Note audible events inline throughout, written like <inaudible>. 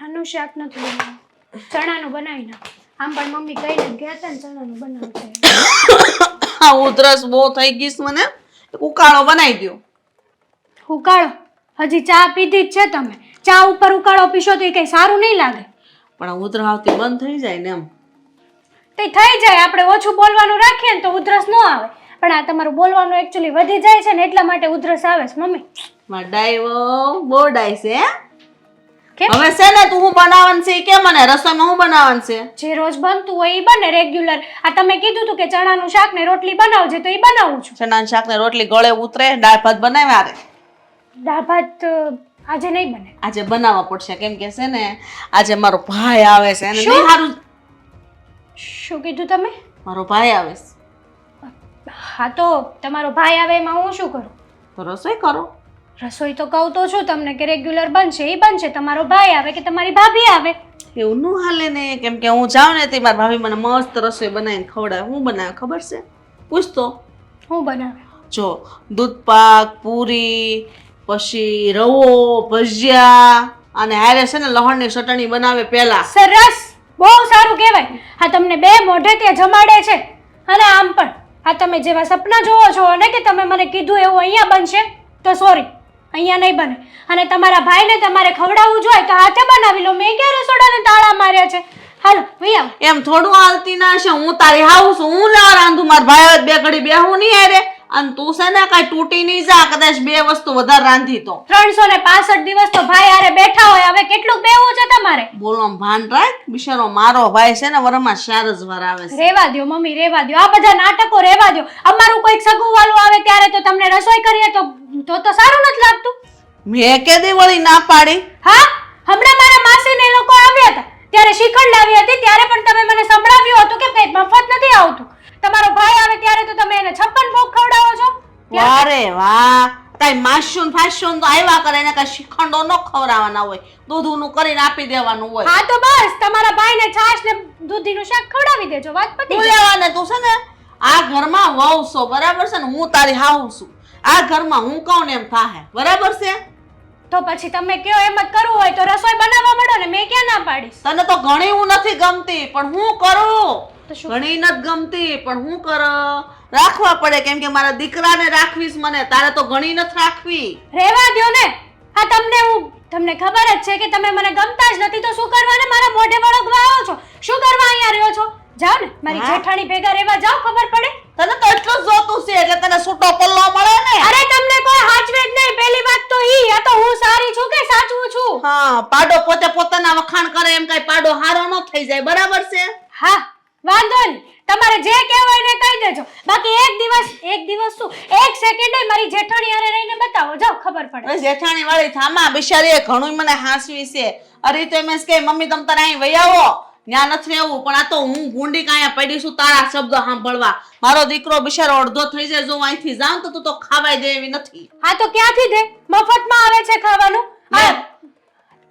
આનું શાક નથી બનાવ્યું. ચણાનું બનાવી ના આમ પણ મમ્મી કહીને ગયા હતા ને ચણાનું બનાવશે હા <coughs> ઉધરસ બહુ થઈ ગઈસ મને. ઉકાળો બનાવી દો ઉકાળો? હજી ચા પીધી જ છે તમે. ચા ઉપર ઉકાળો પીશો તો એ કંઈ સારું નહીં લાગે. પણ આ ઉધરસ આવતી બંધ થઈ જાય ને એમ. તે થઈ જાય. આપણે ઓછું બોલવાનું રાખીએ ને તો ઉધરસ ન આવે. પણ આ તમારું બોલવાનું એકચ્યુઅલી વધી જાય છે ને એટલા માટે ઉધરસ આવે છે મમ્મી. મારા ડાયવો બહુ ડાય છે હવે છે ને તું હું બનાવવાનું છે કે મને રસોઈમાં હું બનાવવાનું છે? જે રોજ બનતું હોય એ બને રેગ્યુલર આ તમે કીધું તું કે ચણાનું શાક ને રોટલી બનાવજે તો એ બનાવું છું. ચણાનું શાક ને રોટલી ગળે ઉતરે દાળ ભાત બનાવ્યા રે દાળ ભાત આજે નહીં બને. આજે બનાવવા પડશે કેમ કે છે ને આજે મારો ભાઈ આવે છે અને શું? નહીં હારું. શું કીધું તમે? મારો ભાઈ આવે છે. હા તો તમારો ભાઈ આવે એમાં હું શું કરું? તો રસોઈ કરો. રસોઈ તો કહું તો છું તમને કે રેગ્યુલર બનશે એ બનશે. તમારો ભાઈ આવે કે તમારી ભાભી આવે? એવું ન હાલે ને કેમ કે હું જાઉં ને તે મારી ભાભી મને મસ્ત રસોઈ બનાવીને ખવડાવે. હું બનાવે ખબર છે? પૂછતો હું બનાવે? જો દૂધ પાક પૂરી પછી રવો ભજીયા અને હારે છે ને લહણની ચટણી બનાવે પહેલા. સરસ! બહુ સારું કહેવાય. હા તમને બે મોઢે ત્યાં જમાડે છે. અને આમ પણ. આ તમે જેવા સપના જોવો છો ને કે તમે મને કીધું એવું અહીંયા બનશે તો સોરી અહીંયા નહીં બને. અને તમારા ભાઈને તમારે ખવડાવવું જોઈએ તો હાથે બનાવી લો. મેં ક્યાં રસોડાને તાળા માર્યા છે? હાલો ભાઈ એમ થોડું હાલતી ના છે. હું તારી છું. હું લેવા રાંધું? મારા ભાઈ હવે બે ઘડી બેહું નહીં હેરે. અને તું છે ને કાંઈ તૂટી નહીં જા. કદાચ બે વસ્તુ વધારે રાંધી તો. ત્રણસો ને પાસઠ દિવસ તો ભાઈ આરે બેઠા હોય. હવે કેટલું બેવું છે તમારે? બોલો ભાન રાખ. બિચારો મારો ભાઈ છે ને વરમાં શાર જ વાર આવે છે. રેવા દ્યો મમ્મી રેવા દ્યો. આ બધા નાટકો રેવા દ્યો. અમારું કોઈક સગું વાલું આવે ત્યારે તો તમને રસોઈ કરીએ તો તો તો સારું નથી લાગતું. મેં કે વળી ના પાડી. હા? હમણાં મારા માસીને એ લોકો આવ્યા હતા. ત્યારે શિખંડ લાવી હતી ત્યારે પણ તમે મને સંભળાવ્યું હતું કે કંઈ મફત નથી આવતું. તમારો ભાઈ આવે ત્યારે તો તમે એને છપ્પન ભોગ ખવડાવો છો. અરે વાહ. કાંઈ માસ્યુન ફાસ્યુન તો આવ્યા કરે એને કાંઈ શિખંડો ન ખવડાવવાના હોય. દૂધનું કરીને આપી દેવાનું હોય. હા તો બસ તમારા ભાઈને છાશ ને દૂધીનું શાક ખવડાવી દેજો વાત પતી તું લેવાને તું છે ને આ ઘરમાં વહુ છો બરાબર છે ને? હું તારી હાઉ છું. આ ઘરમાં હું કહું ને એમ થાહે. બરાબર છે? તો પછી તમે કયો એમ જ કરવું હોય તો રસોઈ બનાવવા મળો ને મેં ક્યાં ના પાડીશ તને તો ઘણી હું નથી ગમતી પણ હું કરું. ઘણી નથી ગમતી પણ હું કર. રાખવા પડે કેમ કે મારા દીકરાને રાખવીશ મને તારે તો ઘણી નથી રાખવી. રેવા દ્યો ને. હા તમને હું તમને ખબર જ છે કે તમે મને ગમતા જ નથી તો શું કરવા ને મારા મોઢે વળગવા આવો છો. શું કરવા અહીંયા રહ્યો છો? જાઓ ને મારી? જેઠાણી ભેગા રહેવા જાઓ ખબર પડે? તને તો એટલું જ જોતું છે એટલે તને છૂટો પલ્લો મળે ને? અરે તમને કોઈ હાચવે જ નહીં. પહેલી વાત તો ઈ આ તો હું સારી છું કે સાચું છું? હા પાડો પોતે પોતાના વખાણ કરે એમ કઈ પાડો હારો ન થઈ જાય બરાબર છે? હા વાંધો નહીં. તમારે જે કહેવું હોય એને કહી દેજો. બાકી એક દિવસ એક દિવસ શું? એક સેકન્ડ મારી જેઠાણી હારે રહીને બતાવો. જાવ ખબર પડે. જેઠાણી વાળી થામા બિચારી ઘણું મને હાંસવી છે. અરે તો એમ કે મમ્મી તમ તારે અહીં વૈયાવો ત્યાં નથી રહેવું પણ આ તો હું ગુંડી કાંઈ પડી છું તારા શબ્દ સાંભળવા. મારો દીકરો બિચારો અડધો થઈ જાય જો અહીંથી જાઉં તો તું તો ખાવાય દે એવી નથી. હા તો ક્યાંથી દે? મફતમાં આવે છે ખાવાનું?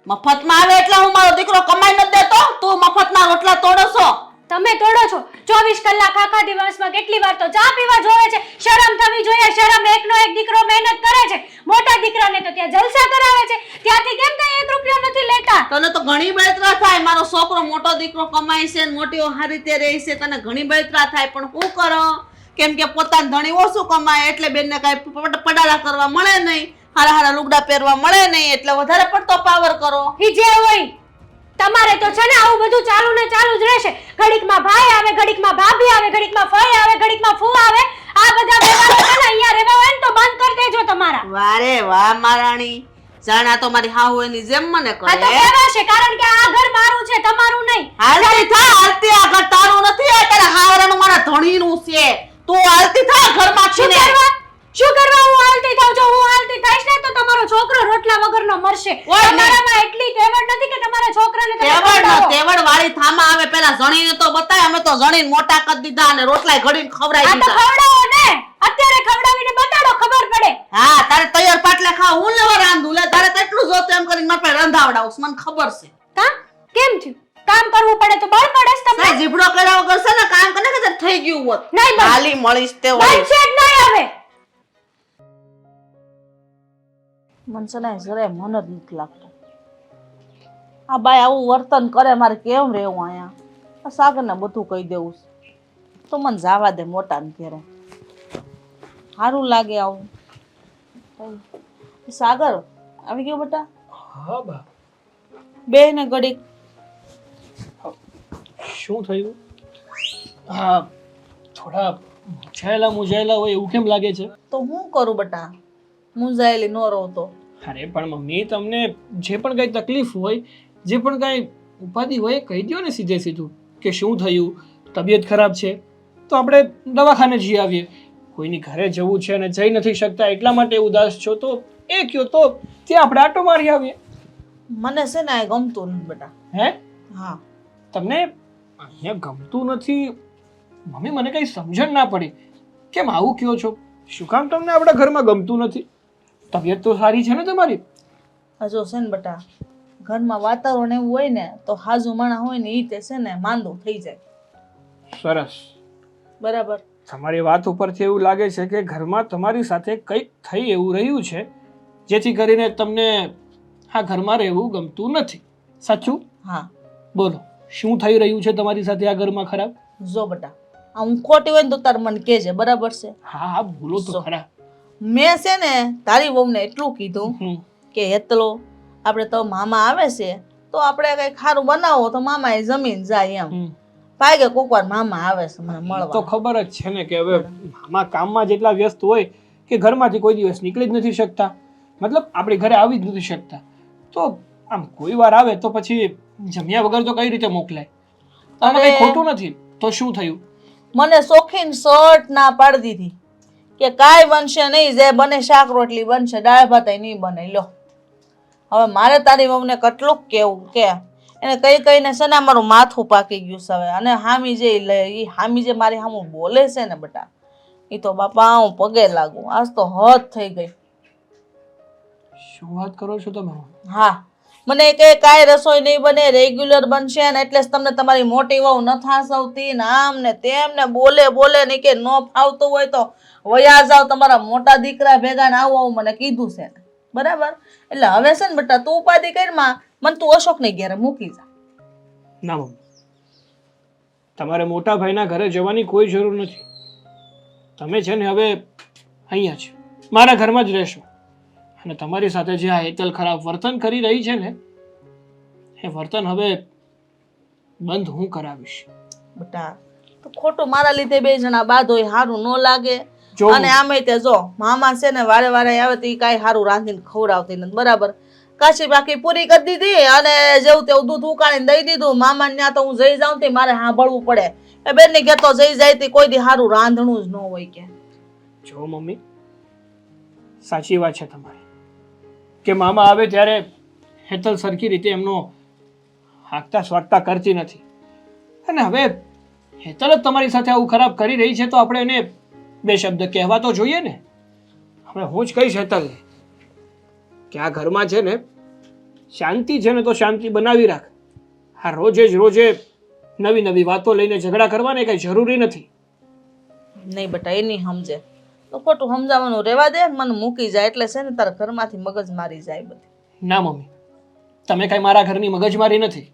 મફતમાં આવે એટલે હું મારો દીકરો કમાઈ નથી દેતો? તું મફતના રોટલા તોડો છો? તમે તોડો છો? ચોવીસ કલાક આખા દિવસમાં કેટલી વાર તો ચા પીવા જોવે છે? શરમ થવી જોઈએ શરમ એકનો એક દીકરો મહેનત કરે છે. મોટા દીકરાને તો ત્યાં જલસા કરાવે છે ત્યાંથી કેમ કઈ એક રૂપિયો નથી લેતા તને તો ઘણી બળતરા થાય. મારો છોકરો મોટો દીકરો કમાય છે ને મોટી હારી રીતે રહે છે. તને ઘણી બળતરા થાય. પણ શું કરો? કેમ કે પોતાના ધણી ઓછું કમાય? એટલે બેનને કાંઈ પડ- પડારા કરવા મળે નહીં. હારા હારા લુગડા પહેરવા મળે નહીં. એટલે વધારે પડતો પાવર કરો. ઈ જે હોય તમારે તો છે ને આવું બધું ચાલુ ને ચાલુ જ રહેશે. ઘડીકમાં ભાઈ આવે ઘડીકમાં ભાભી આવે ઘડીકમાં ફઈ આવે ઘડીકમાં ફૂ આવે. આ બધા વ્યવહારો છે ને અહીંયા રહેવા હોય ને તો બંધ કરી દેજો તમારા. વારે વાહ મારાણી જાણે આ તો મારી હાહુ એની જેમ મને આ તો કેવા છે? કારણ કે આ ઘર મારું છે તમારું નહીં. હાલતી થા હાલતી આગળ તારું નથી આ તારા હાવરાનું મારા ધણીનું છે. તું હાલતી થા ઘરમાંથી શું ને. શું કરવા હું હાલતી થાઉં જો હું હાલતી થઈશ ને તો તમારો છોકરો રોટલા વગરનો મરશે. ઓય નહીં. તમારામાં એટલી તેવડ નથી કે તમારા છોકરાને તમે તેવડ ખવડાવો. ન તેવડ વાળી થામા આવે પેલા જણીને તો બતાય અમે તો જણીને મોટા કરી દીધા અને રોટલાય ઘડીને ખવડાવી આ તો દીધા. ખવડાવો ને. અત્યારે ખવડાવીને બતાડો ખબર પડે. હા તારે તૈયાર પાટલે ખાવ હું લેવા રાંધું? લે તારે તો એટલું જોતું એમ કરીને મારે પાસે રંધાવડાવું છે, મને ખબર છે. કા? કેમ થયું? કામ કરવું પડે તો બળ પડે છે તમને? સાહેબ જીભડો કર્યા વગર છે ને કામ કરે કે થઈ ગયું હોત. નહીં બસ. ખાલી મળીશ તે વળી. બનશે જ નહીં હવે. મને છે ને જરાય મન જ નથી લાગતું. આ બાય આવું વર્તન કરે મારે કેમ રહેવું અહીંયા? આ સાગરને બધું કહી દેવું છે. તો મને જવા દે મોટાને ઘેરે. સારું લાગે આવું. સાગર આવી ગયો બેટા? હા બા. બે ને ઘડીક શું થયું? હા થોડા મૂંઝાયેલા મૂંઝાયેલા હોય એવું કેમ લાગે છે? તો હું કરું બેટા? મૂંઝાયેલી ન રહું તો. અરે પણ મમ્મી તમને જે પણ કાંઈ તકલીફ હોય જે પણ કાંઈ ઉપાધિ હોય એ કહી દો ને સીધે સીધું કે શું થયું તબિયત ખરાબ છે તો આપણે દવાખાને જઈ આવીએ. કોઈની ઘરે જવું છે અને જઈ નથી શકતા એટલા માટે ઉદાસ છો તો એ કયો તો ત્યાં આપણે આટો મારી આવીએ. મને છે ને આ ગમતું નથી બેટા. હે? હા. તમને અહીંયા ગમતું નથી? મમ્મી મને કંઈ સમજણ ના પડી. કેમ આવું કયો છો? શું કામ તમને આપણા ઘરમાં ગમતું નથી? તબિયત તો સારી છે ને તમારી? હજુ છે ને બટા ઘરમાં વાતાવરણ એવું હોય ને તો હાજુ માણા હોય ને એ તે છે ને માંદો થઈ જાય. સરસ. બરાબર. તમારી વાત ઉપરથી એવું લાગે છે કે ઘરમાં તમારી સાથે કંઈક થઈ એવું રહ્યું છે જેથી કરીને તમને આ ઘરમાં રહેવું ગમતું નથી. સાચું? હા. બોલો શું થઈ રહ્યું છે તમારી સાથે આ ઘરમાં ખરાબ? જો બટા આ હું ખોટી હોય ને તો તાર મને કહેજે બરાબર છે? હા હા બોલો તો ખરા. મેં છે ને તારી વહુને એટલું કીધું કે હેતલો આપણે તો મામા આવે છે તો આપણે કઈ ખારું બનાવો તો મામા એ જમીન જાય એમ. કે કોક વાર મામા આવે છે મને તો ખબર જ છે ને કે હવે મામા કામમાં જેટલા વ્યસ્ત હોય કે ઘરમાંથી કોઈ દિવસ નીકળી જ નથી શકતા. મતલબ આપણે ઘરે આવી જ નથી શકતા. તો આમ કોઈ વાર આવે તો પછી જમ્યા વગર તો કઈ રીતે મોકલાય? આમાં કઈ ખોટું નથી. તો શું થયું? મને શોખીન શર્ટ ના પાડી દીધી. કે કાંઈ બનશે નહીં જે બને શાક રોટલી બનશે દાળ ભાત નહીં બને. લો હવે મારે તારી મમને કેટલું કેવું કે એને કઈ કઈને છે ને મારું માથું પાકી ગયું છે હવે. અને હામી જે લે એ હામી જે મારી હામું બોલે છે ને બટા એ તો બાપા હું પગે લાગુ. આજ તો હદ થઈ ગઈ. શું વાત કરો છો તમે? હા. મને કે કાંઈ રસોઈ નહીં બને રેગ્યુલર બનશે ને એટલે તમને તમારી મોટી વહુ ન થાસવતી ને આમ ને તેમ ને બોલે બોલે ને કે ન ફાવતું હોય તો વયા જાવ તમારા મોટા દીકરા ભેગા ને આવું આવું મને કીધું છે. બરાબર? એટલે હવે છે ને બેટા તું ઉપાધિ કરમાં મને તું અશોકની ઘેરે મૂકી જા. ના મમ્મી. તમારે મોટા ભાઈના ઘરે જવાની કોઈ જરૂર નથી. તમે છે ને હવે અહીંયા છે મારા ઘરમાં જ રહેશો. અને તમારી સાથે જે આ હેતલ ખરાબ વર્તન કરી રહી છે ને એ વર્તન હવે બંધ હું કરાવીશ. બેટા તો ખોટું મારા લીધે બે જણા બાદ હોય સારું ન લાગે. અને આમે તે જો મામા છે ને વારે વારે આવે તો એ કાંઈ સારું રાંધીને ખવડાવતી નથી બરાબર? કાશી બાકી પૂરી કરી દીધી અને જેવું તેવું દૂધ ઉકાળીને દઈ દીધું. મામા ત્યાં તો હું જઈ જાઉં તે મારે સાંભળવું પડે. એ બેન ને તો જઈ જાય તે કોઈ દી સારું રાંધણું જ ન હોય કે. જો મમ્મી સાચી વાત છે તમારી. કે મામા આવે ત્યારે હેતલ સરખી રીતે એમનો હાંકતા સ્વાગતા કરતી નથી. અને હવે હેતલ જ તમારી સાથે આવું ખરાબ કરી રહી છે તો આપણે એને બે શબ્દ કહેવા તો જોઈએ ને. હવે હું જ કહીશ હેતલને કે આ ઘરમાં છે ને શાંતિ છે ને તો શાંતિ બનાવી રાખ. આ રોજે જ રોજે નવી નવી વાતો લઈને ઝઘડા કરવાને કંઈ જરૂરી નથી. નહીં બેટા એ નહીં સમજે. તો ખોટું સમજાવવાનું રહેવા દે મને મૂકી જાય એટલે છે ને તારા ઘરમાંથી મગજ મારી જાય બધી. ના મમ્મી તમે કાંઈ મારા ઘરની મગજમારી નથી.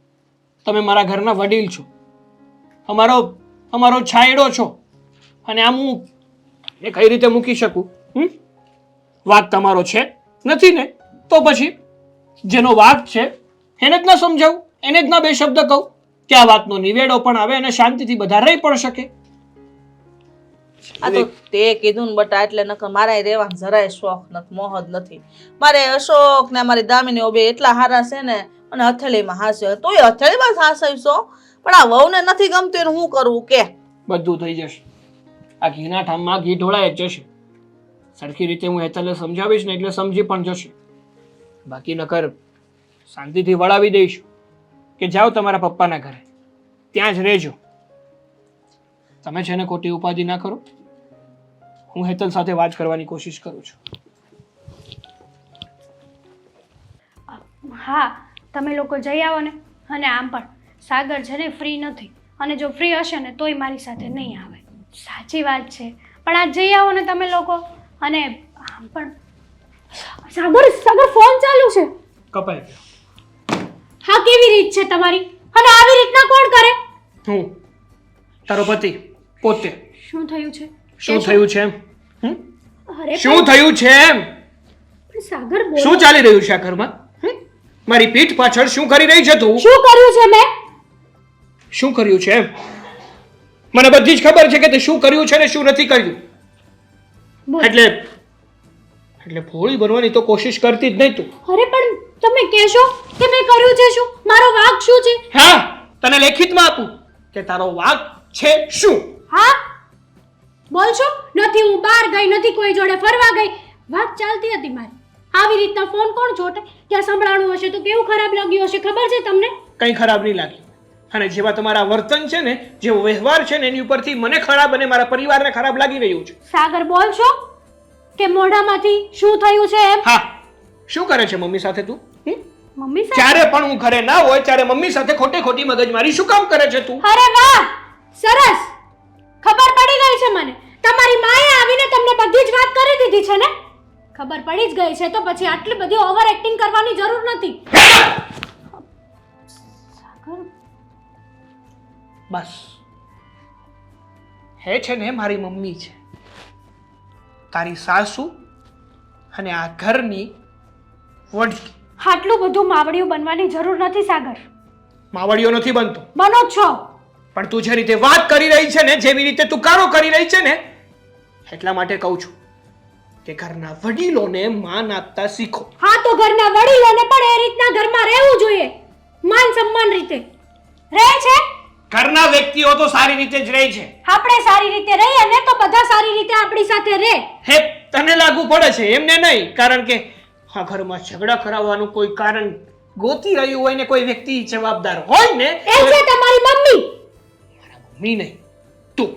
તમે મારા ઘરના વડીલ છો. અમારો અમારો છાયડો છો. અને આમ હું એ કઈ રીતે મૂકી શકું? હમ? વાક તમારો છે. નથી ને? તો પછી જેનો વાક છે એને જ ના સમજાવું એને જ ના બે શબ્દ કહું. કે આ વાતનો નિવેડો પણ આવે અને શાંતિથી બધા રહી પણ શકે. આ તો તે કીધું ને બટા એટલે નકર મારા રહેવા જરાય શોખ નથી મોહ જ નથી. મારે અશોક ને મારી દામિની ઓબે એટલા હારા છે ને અને હથેળીમાં હાસ્યો તોય હથેળીમાં જ હાસવીશો પણ આ વહુને નથી ગમતી એનું શું કરવું કે? બધું થઈ જશે. આ ઘીના ઠામમાં ઘી ઢોળાય જ જશે. સરખી રીતે હું હેતલને સમજાવીશ ને એટલે સમજી પણ જશે. બાકી નકર શાંતિથી વળાવી દઈશ કે જાઓ તમારા પપ્પાના ઘરે. ત્યાં જ રહેજો. તમે છે ને ખોટી ઉપાધિ ના કરો. હું હેતલ સાથે વાત કરવાની કોશિશ કરું છું. હા, તમે લોકો જઈ આવો ને. અને આમ પણ. સાગર છે ને ફ્રી નથી. અને જો ફ્રી હશે ને, તોય મારી સાથે નહીં આવે. સાચી વાત છે. પણ આજ જઈ આવો ને તમે લોકો. અને આમ પણ સાગર સાગર ફોન ચાલુ છે. કપાઈ ગયો. હા કેવી રીત છે તમારી? અને આવી રીતના કોણ કરે? હું. તારો પતિ. પોતે. શું થયું છે? શું થયું છે એમ? અરે શું થયું છે એમ? સાગર બોલ. શું ચાલી રહ્યું છે આ ઘરમાં? મારી પીઠ પાછળ શું કરી રહી છે તું? શું કર્યું છે મેં? શું કર્યું છે એમ? મને બધી જ ખબર છે કે તે શું કર્યું છે ને શું નથી કર્યું. એટલે એટલે ભોળી બનવાની તો કોશિશ કરતી જ નહીં તું. અરે પણ તમે કહેશો કે મેં કર્યું છે શું? મારો વાક શું છે? હા તને લેખિતમાં આપું કે તારો વાક છે શું? હા? બોલશો? નથી હું બહાર ગઈ નથી કોઈ જોડે ફરવા ગઈ. વાત ચાલતી હતી મારી. આવી રીતના ફોન કોણ છોટે ત્યાં સંભળાણું હશે તો કેવું ખરાબ લાગ્યું હશે? ખબર છે તમને? કંઈ ખરાબ નહીં લાગ્યું અને જેવા તમારા વર્તન છે ને જે વ્યવહાર છે ને એની ઉપરથી મને ખરાબ અને મારા પરિવારને ખરાબ લાગી રહ્યું છે. સાગર બોલ છો? કે મોઢામાંથી શું થયું છે એમ? હા. શું કરે છે મમ્મી સાથે તું? મમ્મી સાથે? જ્યારે પણ હું ઘરે ના હોય ત્યારે મમ્મી સાથે ખોટી ખોટી મગજમારી શું કામ કરે છે તું? અરે વાહ! સરસ! ખબર પડી ગઈ છે મને. તમારી માએ આવીને તમને બધી જ વાત કરી દીધી છે ને? ખબર પડી જ ગઈ છે તો પછી આટલી બધી ઓવર એક્ટિંગ કરવાની જરૂર નથી. બસ. હે છે ને મારી મમ્મી છે. તારી સાસુ અને આ ઘરની વડી આટલું બધું માવડિયું બનવાની જરૂર નથી સાગર. માવડીઓ નથી બનતો. બનો છો. પણ તું જે રીતે વાત કરી રહી છે ને જેવી રીતે તું કારો કરી રહી છે ને એટલા માટે કહું છું કે ઘરના વડીલોને માન આપતા શીખો. હા તો ઘરના વડીલોને પણ એ રીતના ઘરમાં રહેવું જોઈએ. માન સન્માન રીતે. રહે છે? ઘરના વ્યક્તિઓ તો સારી રીતે જ રહે છે. આપણે સારી રીતે રહીએ ને તો બધા સારી રીતે આપણી સાથે રહે. હે તને લાગુ પડે છે એમને નહીં. કારણ કે આ ઘરમાં ઝઘડા કરાવવાનું કોઈ કારણ ગોતી રહ્યું હોય ને કોઈ વ્યક્તિ જવાબદાર હોય ને એ છે તમારી મમ્મી. મમ્મી નહીં. તું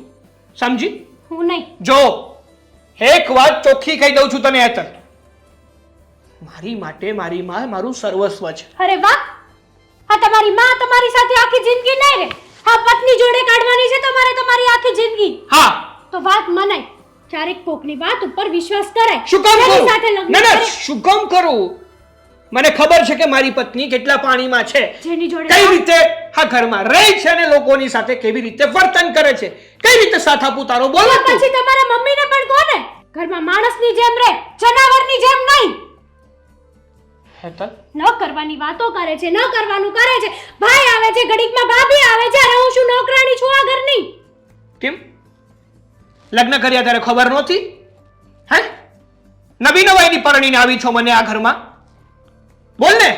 સમજી? હું નહીં. જો એક વાત ચોખ્ખી કહી દઉં છું તને હેતર મારી માટે મારી માં મારું સર્વસ્વ છે. અરે વાહ! આ તમારી માં તમારી સાથે આખી જિંદગી નહીં રહે. હા પત્ની જોડે કાઢવાની છે તમારે તમારી આખી જિંદગી. હા. તો વાત મનાય. ક્યારેક કોકની વાત ઉપર વિશ્વાસ કરાય. શું કામ કરું? સાથે લગ્ન ના ના શું કામ કરું? મને ખબર છે કે મારી પત્ની કેટલા પાણીમાં છે. જેની જોડે કઈ રીતે આ ઘરમાં રહે છે અને લોકોની સાથે કેવી રીતે વર્તન કરે છે? કઈ રીતે સાથ આપું તારો? બોલો પછી તમારા મમ્મીને પણ કોને? ઘરમાં માણસની જેમ રહે જનાવરની જેમ નહીં. હેતલ? ન કરવાની વાતો કરે છે ન કરવાનું કરે છે. ભાઈ આવે છે ઘડીકમાં ભાભી આવે છે અરે હું શું નોકરાણી છું આ ઘરની. કેમ? લગ્ન કર્યા ત્યારે ખબર નહોતી? હે? નવી નવાઈની પરણીને આવી છો મને આ ઘરમાં? બોલ ને.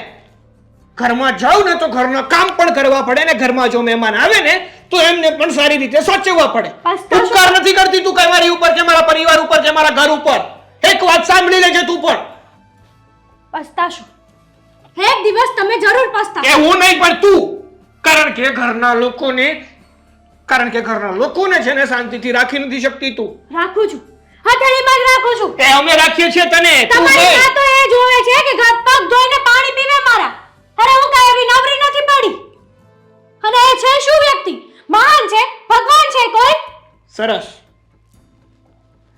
ઘરમાં જાઉં ને તો ઘરના કામ પણ કરવા પડે ને ઘરમાં જો મહેમાન આવે ને તો એમને પણ સારી રીતે સાચવવા પડે. ઉપકાર નથી કરતી તું કઈ મારી ઉપર કે મારા પરિવાર ઉપર કે મારા ઘર ઉપર. એક વાત સાંભળી લેજે તું પણ. પસ્તાશો. એક દિવસ તમે જરૂર પસ્તાશો એ હું નહીં પણ તું. કારણ કે ઘરના લોકોને કારણ કે ઘરના લોકોને છે ને શાંતિથી રાખી નથી શકતી તું. રાખું છું. હથેળીમાં જ રાખું છું. એ અમે રાખીએ છીએ તને. તમારી માં તો એ જોવે છે કે ઘર પગ ધોઈને પાણી પીવે મારા. અરે હું કઈ એવી નવરી નથી પડી. અને એ છે શું વ્યક્તિ? મહાન છે? ભગવાન છે કોઈ? સરસ.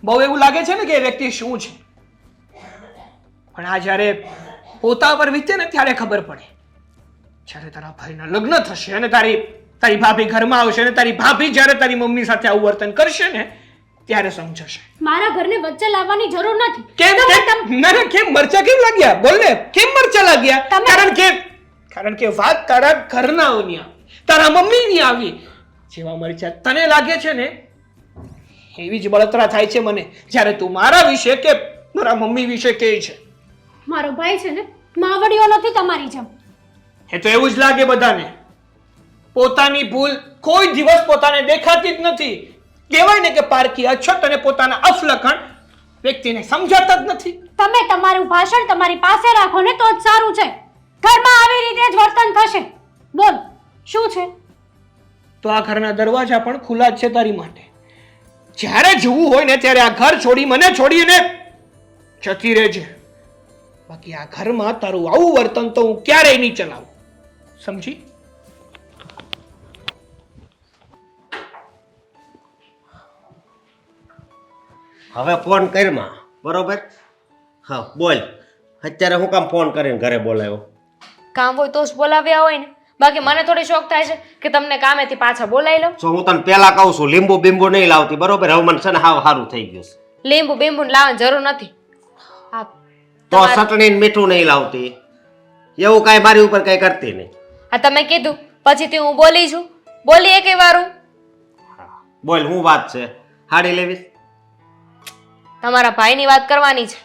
બહુ એવું લાગે છે ને કે એ વ્યક્તિ શું છે? પણ આ જ્યારે પોતા પર વીતે ને ત્યારે ખબર પડે. જ્યારે તારા ભાઈના લગ્ન થશે અને તારી તારી ભાભી ઘરમાં આવશે અને તારી ભાભી જ્યારે તારી મમ્મી સાથે આવું વર્તન કરશે ને ત્યારે સમજશે. મારા ઘરને વચ્ચે લાવવાની જરૂર નથી. કેમ ના ના કેમ? મરચા કેમ લાગ્યા? બોલ ને કેમ મરચા લાગ્યા? કારણ કે કારણ કે વાત તારા ઘરનાઓની આવી તારા મમ્મીની આવી. જેવા મરચા તને લાગે છે ને એવી જ બળતરા થાય છે મને જ્યારે તું મારા વિશે કે મારા મમ્મી વિશે કહે છે. મારો ભાઈ છે ને માવડીઓ નથી તમારી જેમ. એ તો એવું જ લાગે બધાને. પોતાની ભૂલ કોઈ દિવસ પોતાને દેખાતી જ નથી. કહેવાય ને કે પારકી અછત અને પોતાના અફલખણ વ્યક્તિને સમજાતા જ નથી. તમે તમારું ભાષણ તમારી પાસે રાખો ને તો જ સારું છે. ઘરમાં આવી રીતે જ વર્તન થશે. બોલ શું છે? તો આ ઘરના દરવાજા પણ ખુલ્લા જ છે તારી માટે. જ્યારે જવું હોય ને ત્યારે આ ઘર છોડી મને છોડીને જતી રહેજે. બાકી આ ઘરમાં તારું આવું વર્તન તો હું ક્યારેય નહીં ચલાવું. સમજી? હવે ફોન કરમાં બરોબર? હા બોલ. અત્યારે હું કામ ફોન કરીને ઘરે બોલાવ્યો કામ હોય તો જ બોલાવ્યા હોય ને. બાકી મને થોડી શોખ થાય છે કે તમને કામેથી પાછા બોલાવી લઉં. જો હું તને પહેલા કહું છું લીંબુ બીંબુ નહીં લાવતી બરોબર? હવે મને છે ને હાવ સારું થઈ ગયું છે. લીંબુ બીંબુ લાવવાની જરૂર નથી. તો ચટણી ને મીઠું નહીં લાવતી. એવું કાંઈ મારી ઉપર કાંઈ કરતી નહીં. હા તમે કીધું. પછીથી હું બોલી છું. બોલી એક વારું. બોલ હું વાત છે? હાડી લેવીશ. તમારા ભાઈની વાત કરવાની છે.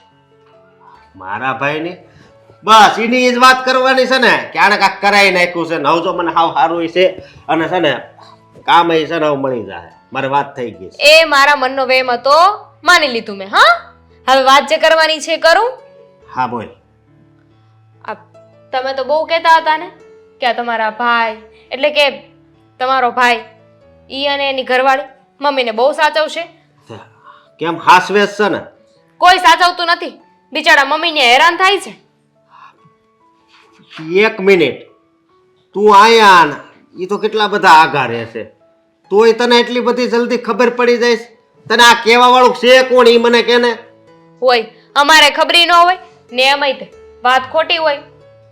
મારા ભાઈની? બસ એની જ વાત કરવાની છે ને. કે આને કાંઈક કરાવી નાખ્યું છે. ને જો મને હાવ સારું છે. અને છે ને કામ છે ને મળી જાય મારે વાત થઈ ગઈ એ મારા મનનો વેમ હતો. માની લીધું મેં હા? હવે વાત જે કરવાની છે કરું. હા બોલ. આ તમે તો બહુ કહેતા હતા ને કે આ તમારા ભાઈ એટલે કે તમારો ભાઈ ઈ અને એની ઘરવાળી મમ્મીને બહુ સાચવશે. કેમ હાસવેસ છે ને? કોઈ સાચવતું નથી. બિચારા મમ્મીને હેરાન થાય છે. એક મિનિટ. તું આયા ને એ તો કેટલા બધા આઘા રહેશે તોય તને એટલી બધી જલ્દી ખબર પડી જાય તને આ કહેવા વાળું છે કોણ એ મને કે ને? હોય અમારે ખબરી ન હોય. ને એમાંય તે વાત ખોટી હોય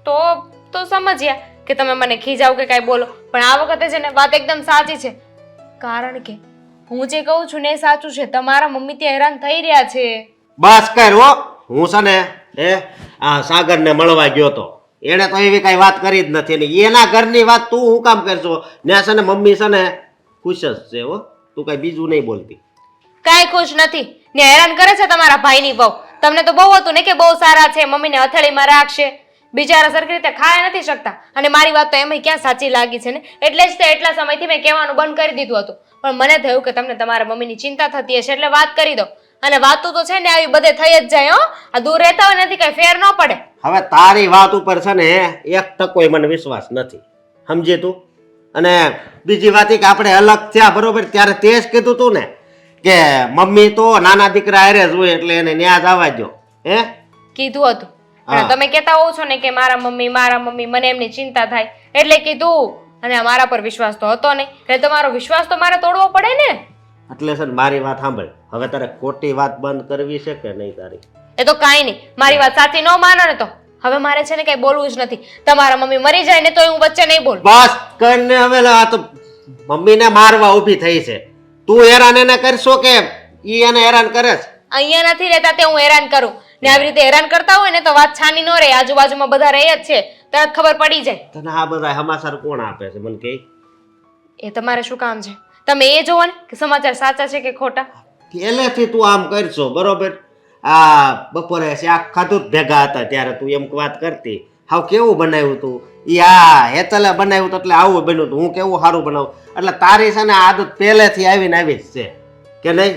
તો તો સમજ્યા કે તમે મને ખીજાવ કે કાંઈ બોલો. પણ આ વખતે છે ને વાત એકદમ સાચી છે. કારણ કે હું જે કહું છું ને એ સાચું છે. તમારા મમ્મી ત્યાં હેરાન થઈ રહ્યા છે. બસ કર હો. હું છે ને એ આ સાગરને મળવા ગયો તો. એણે તો એવી કાંઈ વાત કરી જ નથી. ને એના ઘરની વાત તું હું કામ કરશો? ને છે ને મમ્મી છે ને ખુશ જ છે હો. તું કાંઈ બીજું નહીં બોલતી. કાંઈ ખુશ નથી. ને હેરાન કરે છે તમારા ભાઈની વહુ. તમને તો બહુ હતું ને કે બહુ સારા છે, મમ્મીને હથેળીમાં રાખશે. બિચારા સરખી રીતે ખાઈ નથી શકતા. અને મારી વાત તો એમાં ક્યાં સાચી લાગી છે ને? એટલે જ તે એટલા સમયથી મેં કહેવાનું બંધ કરી દીધું હતું. પણ મને થયું કે તમને તમારા મમ્મીની ચિંતા થતી હશે એટલે વાત કરી દો અને વાતો તો છે ને આવી બધે થઈ જ જાય, હો. આ દૂર રહેતા હોય નથી કઈ ફેર ન પડે. હવે તારી વાત ઉપર છે ને, એક ટકોય મને વિશ્વાસ નથી. સમજે તું? અને બીજી વાત કે આપણે અલગ થયા બરોબર, ત્યારે તે જ કીધું તું ને કે મમ્મી તો નાના દીકરા હારે જ હોય એટલે એને ન્યા જ આવવા દો હે? કીધું હતું. પણ તમે કહેતા હોવ છો ને કે મારા મમ્મી મારા મમ્મી મને એમની ચિંતા થાય. એટલે કીધું. અને મારા પર વિશ્વાસ તો હતો નહીં. એટલે તમારો વિશ્વાસ તો મારે તોડવો પડે ને. એટલે સર મારી વાત સાંભળ. હવે તારે ખોટી વાત બંધ કરવી છે કે નહીં તારી? એ તો કાંઈ નહીં. મારી વાત સાચી ન માનો ને તો. હવે મારે છે ને કઈ બોલવું જ નથી. તમારા મમ્મી મરી જાય ને તો હું વચ્ચે નહીં બોલું. બસ કરીને હવે આ તો મમ્મીને મારવા ઊભી થઈ છે. તું હેરાન એને કરશો કે ઈ એને હેરાન કરે છે. અહીંયા નથી રહેતા તે હું હેરાન કરું. ને આવી રીતે હેરાન કરતા હોય ને તો વાત છાની ન રહે. આજુબાજુમાં બધા રહે જ છે. તરત ખબર પડી જાય. તને આ બધા હમાસર કોણ આપે છે? મને કે એ તમારે શું કામ છે? તમે એ જોવો ને કે સમાચાર સાચા છે કે ખોટા? પહેલેથી તું આમ કરશો બરોબર? આ બપોરે શાક ખાધું જ ભેગા હતા ત્યારે તું એમ વાત કરતી. હાવ કેવું બનાવ્યું તું? આ હેતલે બનાવ્યું એટલે આવું બન્યું હતું. હું કેવું સારું બનાવું? એટલે તારી છે ને આદત પહેલેથી આવીને આવી જ છે. કે નહીં?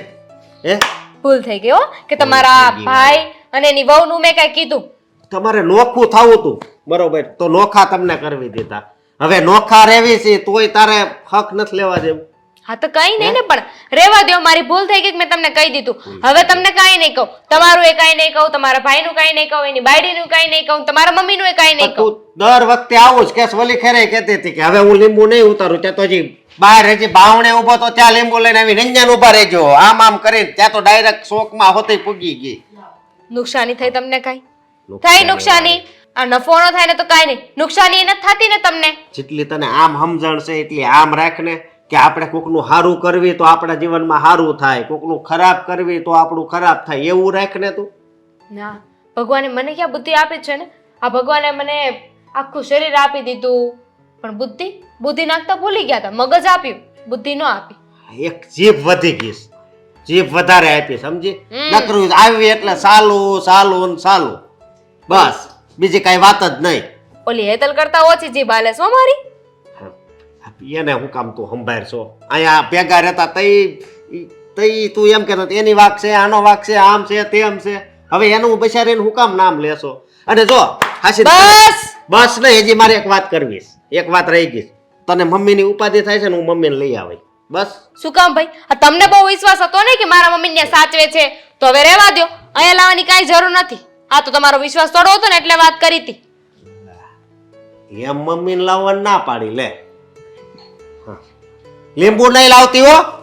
હે? ભૂલ થઈ ગયો કે તમારા ભાઈ અને એની વહુનું મેં કઈ કીધું. તમારે નોખું થવું હતું. બરોબર તો નોખા તમને કરવી દીધા. હવે નોખા રહેવી છે તોય તારે હક નથી લેવા દેવું હા તો કઈ નહીં ને પણ રેવા દો મારી ભૂલ થઈ ગઈ કે મેં તમને કહી દીધું. હવે તમને કાંઈ નહીં કહું. તમારું એ કાંઈ નહીં કહું તમારા ભાઈનું કાંઈ નહીં કહું એની બાયડીનું કાંઈ નહીં કહું તમારા મમ્મીનું એ કાંઈ નહીં કહું. દર વખતે આવું જ કેસ વલી ખેરે કહેતી હતી કે હવે હું લીંબુ નહીં ઉતારું ત્યાં તો હજી બહાર હજી બાવણે ઊભો તો ત્યાં લીંબુ લઈને આવી રંજન ઊભા રહેજો. આમ આમ કરીને ત્યાં તો ડાયરેક્ટ શોકમાં હોતી પૂગી ગઈ. નુકસાની થઈ તમને કઈ? થઈ નુકસાની? આ નફો ન થાય ને તો કાંઈ નહીં. નુકસાની નથી થતી ને તમને. જેટલી તને આમ સમજણ છે એટલી આમ રાખને. કે આપણે કોકનું સારું કરવી તો આપણા જીવનમાં સારું થાય કોકનું ખરાબ કરવી તો આપણું ખરાબ થાય એવું રાખને તું. ના ભગવાને મને ક્યાં બુદ્ધિ આપી છે ને? આ ભગવાને મને આખું શરીર આપી દીધું. પણ બુદ્ધિ? બુદ્ધિ નાખતા ભૂલી ગયા હતા મગજ આપ્યું બુદ્ધિ ન આપી. એક જીભ વધી ગઈ જીભ વધારે આપી સમજી. નકરું આવી એટલે સાલું સાલું ને સાલું. બસ બીજી કઈ વાત જ નહીં. ઓલી હેતલ કરતા ઓછી જીભ હાલે શું મારી. એને હું કામ તું સંભાળ છો અહીંયા ભેગા રહેતા તઈ તઈ તું એમ કહેતો એની વાક છે આનો વાક છે આમ છે તેમ છે. હવે એનું બિચારીને હું કામ નામ લેશો? અને જો હાસી બસ! બસ નહીં હજી મારે એક વાત કરવી એક વાત રહી ગઈ. તને મમ્મીની ઉપાધિ થાય છે ને હું મમ્મીને લઈ આવી બસ. શું કામ ભાઈ? આ તમને બહુ વિશ્વાસ હતો ને કે મારા મમ્મીને સાચવે છે? તો હવે રહેવા દો અહીંયા લાવવાની કાંઈ જરૂર નથી. આ તો તમારો વિશ્વાસ તોડો હતો ને એટલે વાત કરી હતી. એમ મમ્મીને લાવવા ના પાડી લે. લીંબુ નહીં લાવતી હો.